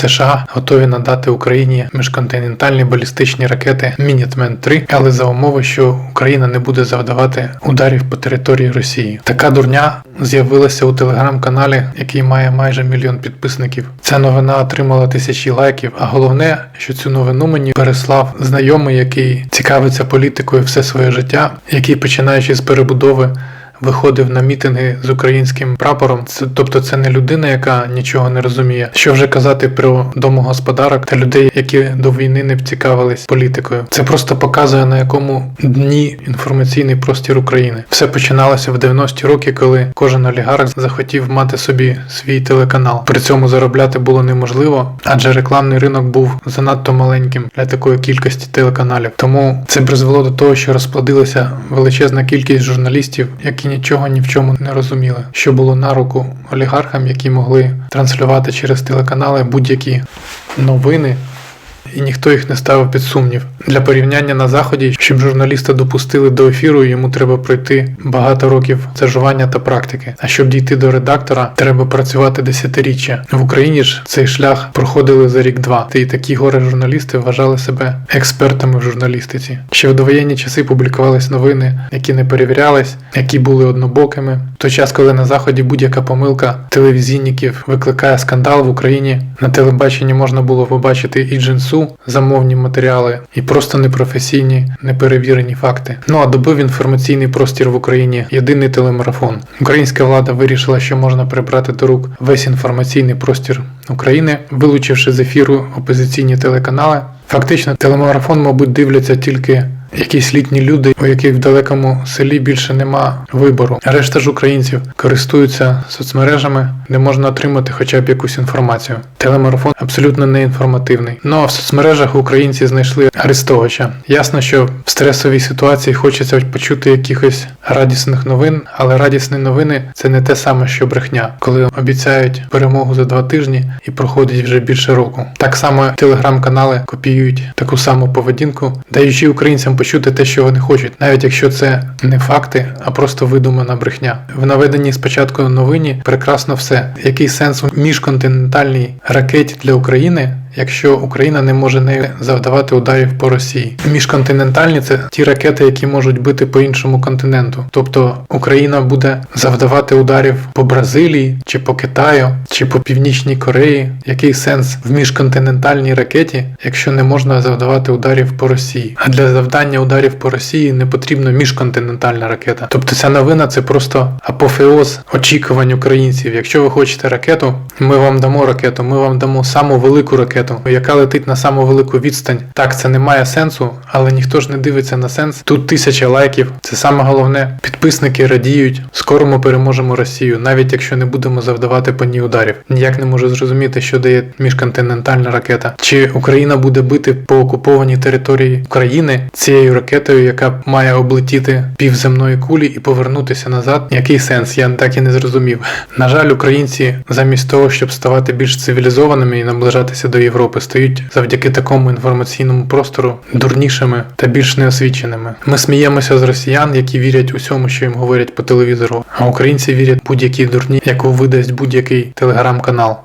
США готові надати Україні міжконтинентальні балістичні ракети Мінітмен 3 але за умови, що Україна не буде завдавати ударів по території Росії. Така дурня з'явилася у телеграм-каналі, який має майже мільйон підписників. Ця новина отримала тисячі лайків. А головне, що цю новину мені переслав знайомий, який цікавиться політикою все своє життя, який починаючи з перебудови. Виходив на мітинги з українським прапором. Це тобто це не людина, яка нічого не розуміє. Що вже казати про домогосподарок та людей, які до війни не цікавились політикою. Це просто показує на якому дні інформаційний простір України. Все починалося в 90-ті роки, коли кожен олігарх захотів мати собі свій телеканал. При цьому заробляти було неможливо, адже рекламний ринок був занадто маленьким для такої кількості телеканалів. Тому це призвело до того, що розплодилася величезна кількість журналістів, які нічого ні в чому не розуміли, що було на руку олігархам, які могли транслювати через телеканали будь-які новини. І ніхто їх не ставив під сумнів. Для порівняння на заході, щоб журналіста допустили до ефіру, йому треба пройти багато років стажування та практики. А щоб дійти до редактора, треба працювати десятиріччя. В Україні ж цей шлях проходили за рік-два. І такі горе журналісти вважали себе експертами в журналістиці. Ще в довоєнні часи публікувались новини, які не перевірялись, які були однобокими. В той час, коли на заході будь-яка помилка телевізійників викликає скандал в Україні, на телебаченні можна було побачити і джинсу, замовні матеріали, і просто непрофесійні, неперевірені факти. Ну а добив інформаційний простір в Україні єдиний телемарафон. Українська влада вирішила, що можна прибрати до рук весь інформаційний простір України, вилучивши з ефіру опозиційні телеканали. Фактично, телемарафон, мабуть, дивляться тільки якісь літні люди, у яких в далекому селі більше нема вибору. Решта ж українців користуються соцмережами, де можна отримати хоча б якусь інформацію. Телемарафон абсолютно не інформативний. Ну а в соцмережах українці знайшли Арестовича. Ясно, що в стресовій ситуації хочеться почути якихось радісних новин, але радісні новини це не те саме, що брехня, коли обіцяють перемогу за два тижні і проходить вже більше року. Так само телеграм-канали копіюють таку саму поведінку, даючи українцям почути те, що вони хочуть, навіть якщо це не факти, а просто видумана брехня. В наведенні спочатку новині прекрасно все. Який сенс у міжконтинентальній ракеті для України? Якщо Україна не може нею завдавати ударів по Росії, міжконтинентальні це ті ракети, які можуть бити по іншому континенту. Тобто Україна буде завдавати ударів по Бразилії, чи по Китаю, чи по Північній Кореї. Який сенс в міжконтинентальній ракеті, якщо не можна завдавати ударів по Росії? А для завдання ударів по Росії не потрібна міжконтинентальна ракета. Тобто ця новина це просто апофеоз очікувань українців. Якщо ви хочете ракету, ми вам дамо ракету, ми вам дамо саму велику ракету яка летить на саму велику відстань. Так, це не має сенсу, але ніхто ж не дивиться на сенс. Тут тисяча лайків. Це саме головне. Підписники радіють. Скоро ми переможемо Росію, навіть якщо не будемо завдавати по ній ударів. Ніяк не можу зрозуміти, що дає міжконтинентальна ракета. Чи Україна буде бити по окупованій території України цією ракетою, яка має облетіти півземної кулі і повернутися назад? Який сенс? Я так і не зрозумів. На жаль, українці замість того, щоб ставати більш цивілізованими і наближатися до Європи стають завдяки такому інформаційному простору дурнішими та більш неосвіченими. Ми сміємося з росіян, які вірять усьому, що їм говорять по телевізору, а українці вірять будь-якій дурні, яку видасть будь-який телеграм-канал.